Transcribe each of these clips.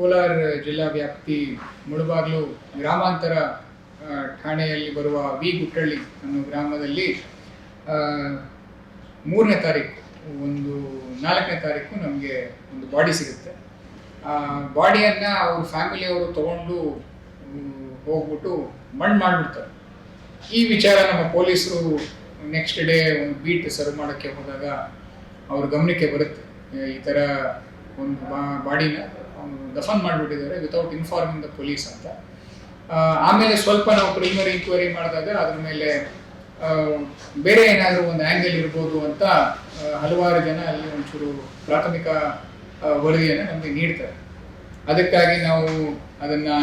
ಕೋಲಾರ ಜಿಲ್ಲಾ ವ್ಯಾಪ್ತಿ ಮುಳುಬಾಗ್ಲು ಗ್ರಾಮಾಂತರ ಠಾಣೆಯಲ್ಲಿ ಬರುವ ವಿ ಗುಟ್ಟಳ್ಳಿ ಅನ್ನೋ ಗ್ರಾಮದಲ್ಲಿ ಮೂರನೇ ತಾರೀಕು, ಒಂದು ನಾಲ್ಕನೇ ತಾರೀಕು ನಮಗೆ ಒಂದು ಬಾಡಿ ಸಿಗುತ್ತೆ. ಆ ಬಾಡಿಯನ್ನು ಅವ್ರ ಫ್ಯಾಮಿಲಿಯವರು ತಗೊಂಡು ಹೋಗ್ಬಿಟ್ಟು ಮಣ್ಣು ಮಾಡಿಬಿಡ್ತಾರೆ. ಈ ವಿಚಾರ ನಮ್ಮ ಪೊಲೀಸರು ನೆಕ್ಸ್ಟ್ ಡೇ ಒಂದು ಬೀಟ್ ಸರ್ವ್ ಮಾಡೋಕ್ಕೆ ಹೋದಾಗ ಅವ್ರ ಗಮನಕ್ಕೆ ಬರುತ್ತೆ. ಈ ಥರ ಒಂದು ಬಾಡಿನ. ದಫನ್ ಮಾಡಿಬಿಟ್ಟಿದ್ದಾರೆ ವಿತೌಟ್ ಇನ್ಫಾರ್ಮಿಂಗ್ ದ ಪೊಲೀಸ್ ಅಂತ. ಆಮೇಲೆ ಸ್ವಲ್ಪ ನಾವು ಪ್ರಿಲಿಮಿನರಿ ಇನ್ಕ್ವೈರಿ ಮಾಡಿದಾಗ ಅದ್ರ ಮೇಲೆ ಬೇರೆ ಏನಾದರೂ ಒಂದು ಆ್ಯಂಗಲ್ ಇರ್ಬೋದು ಅಂತ ಹಲವಾರು ಜನ ಅಲ್ಲಿ ಒಂಚೂರು ಪ್ರಾಥಮಿಕ ವರದಿಯನ್ನು ನಮಗೆ ನೀಡ್ತಾರೆ. ಅದಕ್ಕಾಗಿ ನಾವು ಅದನ್ನು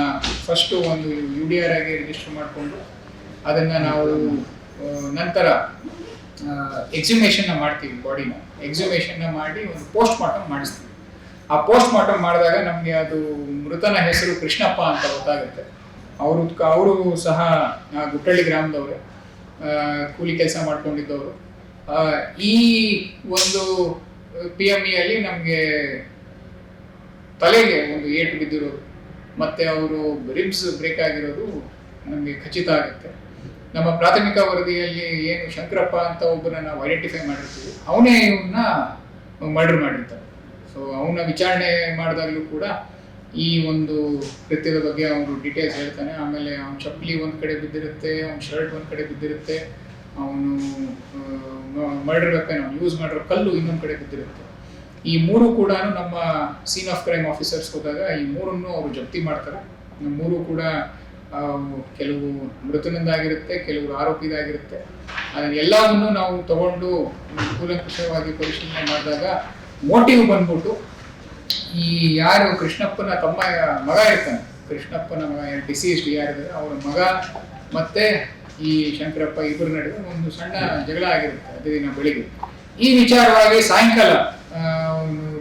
ಫಸ್ಟು ಒಂದು ಯು ಡಿ ಆರ್ ಆಗಿ ರಿಜಿಸ್ಟರ್ ಮಾಡಿಕೊಂಡು ಅದನ್ನು ನಾವು ನಂತರ ಎಕ್ಸಿಮೇಷನ್ನ ಮಾಡ್ತೀವಿ ಬಾಡಿನ ಎಕ್ಸಿಮೇಷನ್ನ ಮಾಡಿ ಒಂದು ಪೋಸ್ಟ್ ಮಾರ್ಟಮ್ ಮಾಡಿಸ್ತೀವಿ. ಆ ಪೋಸ್ಟ್ ಮಾರ್ಟಮ್ ಮಾಡಿದಾಗ ನಮಗೆ ಅದು ಮೃತನ ಹೆಸರು ಕೃಷ್ಣಪ್ಪ ಅಂತ ಗೊತ್ತಾಗುತ್ತೆ. ಅವರು ಅವರು ಸಹ ಗುಟ್ಟಳ್ಳಿ ಗ್ರಾಮದವರೇ ಕೂಲಿ ಕೆಲಸ ಮಾಡ್ಕೊಂಡಿದ್ದವರು. ಈ ಒಂದು ಪಿ ಎಂ ಇಯಲ್ಲಿ ನಮಗೆ ತಲೆಗೆ ಒಂದು ಏಟು ಬಿದ್ದಿರೋದು. ಮತ್ತೆ ಅವರು ರಿಬ್ಸ್ ಬ್ರೇಕ್ ಆಗಿರೋದು ನಮಗೆ ಖಚಿತ ಆಗುತ್ತೆ. ನಮ್ಮ ಪ್ರಾಥಮಿಕ ವರದಿಯಲ್ಲಿ ಏನು ಶಂಕರಪ್ಪ ಅಂತ ಒಬ್ಬರನ್ನ ನಾವು ಐಡೆಂಟಿಫೈ ಮಾಡಿರ್ತೀವಿ. ಅವನೇ ಇವನ್ನ ಮರ್ಡರ್ ಮಾಡಿರ್ತಾನೆ. ಸೊ ಅವನ ವಿಚಾರಣೆ ಮಾಡಿದಾಗಲೂ ಕೂಡ ಈ ಒಂದು ಕೃತ್ಯದ ಬಗ್ಗೆ ಅವನು ಡೀಟೇಲ್ಸ್ ಹೇಳ್ತಾನೆ. ಆಮೇಲೆ ಅವ್ನ ಚಪ್ಪಲಿ ಒಂದು ಕಡೆ ಬಿದ್ದಿರುತ್ತೆ, ಅವ್ನ ಶರ್ಟ್ ಒಂದು ಕಡೆ ಬಿದ್ದಿರುತ್ತೆ, ಅವನು ಮರ್ಡರ್ ವೆಪನ್ ಅವನು ಯೂಸ್ ಮಾಡಿರೋ ಕಲ್ಲು ಇನ್ನೊಂದು ಕಡೆ ಬಿದ್ದಿರುತ್ತೆ. ಈ ಮೂರು ಕೂಡ ನಮ್ಮ ಸೀನ್ ಆಫ್ ಕ್ರೈಮ್ ಆಫೀಸರ್ಸ್ ಹೋದಾಗ ಈ ಮೂರನ್ನು ಅವರು ಜಪ್ತಿ ಮಾಡ್ತಾರೆ. ಮೂರು ಕೂಡ ಕೆಲವು ಮೃತನಿಂದಾಗಿರುತ್ತೆ ಕೆಲವರು ಆರೋಪಿದಾಗಿರುತ್ತೆ ಅದನ್ನೆಲ್ಲವನ್ನು ನಾವು ತಗೊಂಡು ಕೂಲಂಕುಷವಾಗಿ ಪರಿಶೀಲನೆ ಮಾಡಿದಾಗ ಮೋಟಿವ್ ಬಂದ್ಬಿಟ್ಟು ಈ ಯಾರು ಕೃಷ್ಣಪ್ಪನ ತಮ್ಮ ಮಗ ಇರ್ತಾನೆ. ಕೃಷ್ಣಪ್ಪನ ಮಗ ಡಿಸೀಸ್ಡ್ ಯಾರಿದ್ದಾರೆ ಅವರ ಮಗ ಮತ್ತೆ ಈ ಶಂಕರಪ್ಪ ಇಬ್ಬರು ನಡುವೆ ಒಂದು ಸಣ್ಣ ಜಗಳ ಆಗಿರುತ್ತೆ ಅದೇ ದಿನ ಬೆಳಿಗ್ಗೆ. ಈ ವಿಚಾರವಾಗಿ ಸಾಯಂಕಾಲ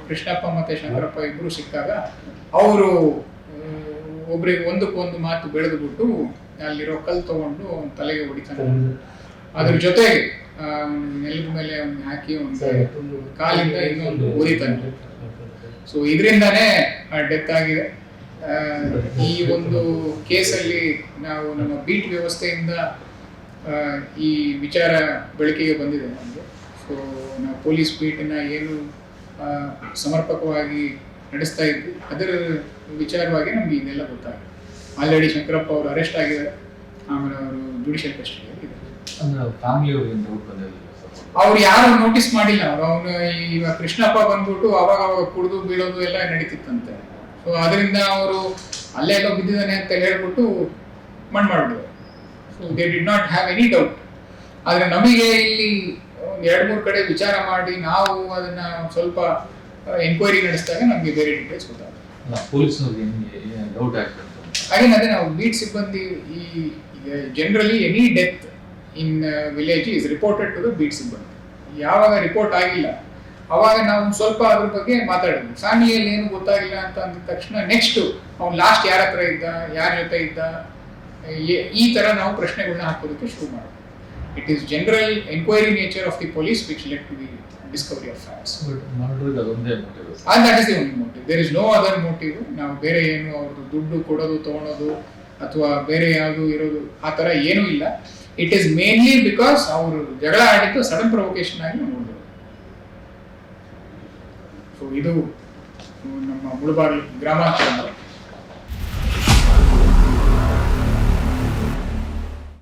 ಕೃಷ್ಣಪ್ಪ ಮತ್ತೆ ಶಂಕರಪ್ಪ ಇಬ್ಬರು ಸಿಕ್ಕಾಗ ಅವರು ಒಬ್ರಿಗೆ ಒಂದಕ್ಕೊಂದು ಮಾತು ಬೆಳೆದು ಬಿಟ್ಟು ಅಲ್ಲಿರೋ ಕಲ್ಲು ತಗೊಂಡು ತಲೆಗೆ ಹೊಡಿತಾನೆ. ಅದ್ರ ಜೊತೆಗೆ ನೆಲದ ಮೇಲೆ ಅವ್ನ್ ಹಾಕಿ ಒಂದು ಕಾಲಿಂದ ಇನ್ನೊಂದು ಉರಿತಾನೆ ಸೊ ಇದರಿಂದಾನೇ ಡೆತ್ ಆಗಿದೆ. ಈ ಒಂದು ಕೇಸಲ್ಲಿ ನಾವು ನಮ್ಮ ಬೀಟ್ ವ್ಯವಸ್ಥೆಯಿಂದ ಈ ವಿಚಾರ ಬೆಳಕಿಗೆ ಬಂದಿದೆ ನಮಗೆ. ಸೊ ನಾವು ಪೊಲೀಸ್ ಬೀಟನ್ನು ಏನು ಸಮರ್ಪಕವಾಗಿ ನಡೆಸ್ತಾ ಇದ್ವಿ. ಅದರ ವಿಚಾರವಾಗಿ ನಮ್ಗೆ ಇದೆಲ್ಲ ಗೊತ್ತಾಗಿದೆ. ಆಲ್ರೆಡಿ ಶಂಕರಪ್ಪ ಅವರು ಅರೆಸ್ಟ್ ಆಗಿದ್ದಾರೆ. ಆಮೇಲೆ ಅವರು ಜುಡಿಷಿಯಲ್ ಕಸ್ಟಡಿಯಲ್ಲಿ ಅಂದ್ರೆ ಫ್ಯಾಮಿಲಿ ಬಂದಿರಲಿಲ್ಲ ಅವ್ರು ಯಾರು ನೋಟಿಸ್ ಮಾಡಿಲ್ಲ. ಅವನು ಇವಾಗ ಕೃಷ್ಣಪ್ಪ ಬಂದ್ಬಿಟ್ಟು ಅವಾಗ ಅವಾಗ ಕುಡಿದು ಬೀಳೋದು ಎಲ್ಲ ನಡೀತಿತ್ತಂತೆ. ಸೊ ಅದರಿಂದ ಅವರು ಅಲ್ಲೇ ಎಲ್ಲ ಬಿದ್ದಿದ್ದಾನೆ ಅಂತ ಹೇಳ್ಬಿಟ್ಟು ಮಣ್ಣು ಮಾಡಿದ್ರು so they did not have any doubt ಆದರೆ ನಮಗೆ ಇಲ್ಲಿ ಒಂದು ಎರಡು ಮೂರು ಕಡೆ ವಿಚಾರ ಮಾಡಿ ನಾವು ಅದನ್ನ ಸ್ವಲ್ಪ ಎನ್ಕ್ವೈರಿ ನಡೆಸಿದಾಗ ನಮಗೆ ಬೇರೆ ಡೀಟೇಲ್ಸ್ ಗೊತ್ತಾಗುತ್ತೆ. ಹಾಗೆ ಅದೇ ನಾವು ಬೀಟ್ ಸಿಬ್ಬಂದಿ ಈ generally any death in village is reported to the beat ಸಿಬ್ಬಂದಿ ಯಾವಾಗ ರಿಪೋರ್ಟ್ ಆಗಿಲ್ಲ. ಅವಾಗ ನಾವು ಸ್ವಲ್ಪ ಅದ್ರ ಬಗ್ಗೆ ಮಾತಾಡಿದ್ವಿ. ಸಾನಿಯಲ್ಲಿ ಏನು ಗೊತ್ತಾಗಿಲ್ಲ ಅಂತ ಅಂದ ತಕ್ಷಣ ನೆಕ್ಸ್ಟ್ ಅವ್ನು ಲಾಸ್ಟ್ ಯಾರ ಹತ್ರ ಇದ್ದ ಯಾರ ಜೊತೆ ಇದ್ದ ಈ ತರ ನಾವು ಪ್ರಶ್ನೆಗಳನ್ನ ಹಾಕೋದಕ್ಕೆ ಶುರು ಮಾಡಿದ್ವಿ. It is general enquiry nature of the police which led to the discovery of facts that is the only motive there is no other motive ನಾವು ಬೇರೆ ಏನು ಅವ್ರದ್ದು ದುಡ್ಡು ಕೊಡೋದು ತಗೊಳೋದು ಅಥವಾ ಬೇರೆ ಯಾವುದು ಇರೋದು ಆ ಥರ ಏನೂ ಇಲ್ಲ. ಇಟ್ ಈಸ್ ಮೇನ್ಲಿ ಬಿಕಾಸ್ ಅವರು ಜಗಳ ಆಡಿದ್ದು ಸಡನ್ ಪ್ರೊವೊಕೇಶನ್ ಆಗಿ ನೋಡಿದ್ರು. ಸೊ ಇದು ನಮ್ಮ ಮುಳುಬಾಗಿಲು ಗ್ರಾಮಾಂತರ